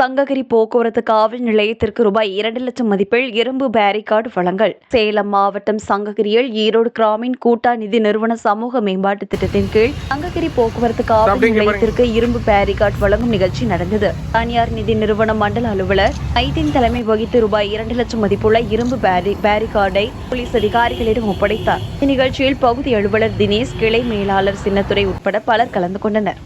சங்ககிரி போக்குவரத்து காவல் நிலையத்திற்கு ரூபாய் இரண்டு லட்சம் மதிப்பில் இரும்பு பேரிகார்டு வழங்கல். சேலம் மாவட்டம் சங்ககிரியில் ஈரோடு கிராமின் கூட்டா நிதி நிறுவன சமூக மேம்பாட்டு திட்டத்தின் கீழ் சங்ககிரி போக்குவரத்து காவல் நிலையத்திற்கு இரும்பு பேரிகார்டு வழங்கும் நிகழ்ச்சி நடந்தது. தனியார் நிதி நிறுவன மண்டல அலுவலர் ஐதின் தலைமை வகித்து ரூபாய் இரண்டு லட்சம் மதிப்புள்ள இரும்பு பேரி பேரிகார்டை போலீஸ் அதிகாரிகளிடம் ஒப்படைத்தார். இந்நிகழ்ச்சியில் பகுதி அலுவலர் தினேஷ் கிளை மேலாளர் சின்னத்துறை உட்பட பலர் கலந்து கொண்டனர்.